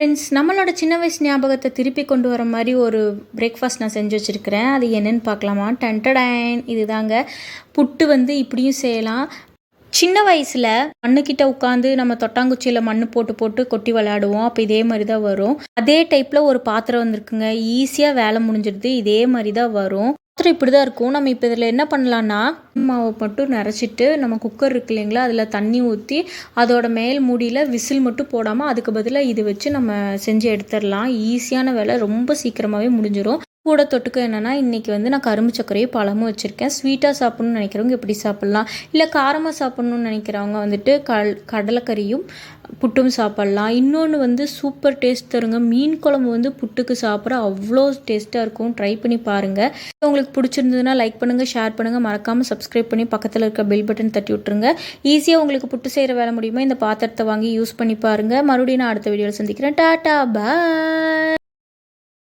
Friends நம்மளோட சின்ன வயசு ஞாபகத்தை திருப்பி கொண்டு வர மாதிரி ஒரு பிரேக்ஃபாஸ்ட் நான் செஞ்சு வச்சுருக்கிறேன். அது என்னென்னு பார்க்கலாமா? டன்டடைன் இதுதாங்க. புட்டு வந்து இப்படியும் செய்யலாம். சின்ன வயசில் மண்ணுக்கிட்ட உட்காந்து நம்ம தொட்டாங்குச்சியில் மண் போட்டு போட்டு கொட்டி விளையாடுவோம். அப்போ இதே மாதிரி தான் வரும். அதே டைப்பில் ஒரு பாத்திரம் வந்திருக்குங்க. ஈஸியாக வேலை முடிஞ்சிடுது. இதே மாதிரி தான் வரும். பாத்திரம் இப்படி தான் இருக்கும். நம்ம இப்போ இதில் என்ன பண்ணலான்னா மாவை மட்டும் நிறச்சிட்டு நம்ம குக்கர் இருக்கு இல்லைங்களா அதில் தண்ணி ஊற்றி அதோட மேல் மூடியில் விசில் மட்டும் போடாமல் அதுக்கு பதிலாக இது வச்சு நம்ம செஞ்சு எடுத்துடலாம். ஈஸியான வேலை ரொம்ப சீக்கிரமாகவே முடிஞ்சிடும் கூட தொட்டுக்க என்னென்னா இன்றைக்கி வந்து நான் கரும்பு சர்க்கரையும் பழமும் வச்சுருக்கேன். ஸ்வீட்டாக சாப்பிட்ணுன்னு நினைக்கிறவங்க இப்படி சாப்பிட்லாம். இல்லை காரமாக சாப்பிட்ணுன்னு நினைக்கிறவங்க வந்துட்டு கல் கடலைக்கறியும் புட்டும் சாப்பிட்லாம். இன்னொன்று வந்து சூப்பர் டேஸ்ட் தருங்க. மீன் குழம்பு வந்து புட்டுக்கு சாப்பிட்ற அவ்வளோ டேஸ்ட்டாக இருக்கும். ட்ரை பண்ணி பாருங்கள் உங்களுக்கு பிடிச்சிருந்ததுன்னா லைக் பண்ணுங்கள் ஷேர் பண்ணுங்கள் மறக்காமல் சப்ஸ்கிரைப் பண்ணி பக்கத்தில் இருக்க பெல் பட்டன் தட்டி விட்ருங்க ஈஸியாக உங்களுக்கு புட்டு செய்கிற வேலை முடியுமா? இந்த பாத்திரத்தை வாங்கி யூஸ் பண்ணி பாருங்கள் மறுபடியும் நான் அடுத்த வீடியோவில் சந்திக்கிறேன். டாட்டா பாய்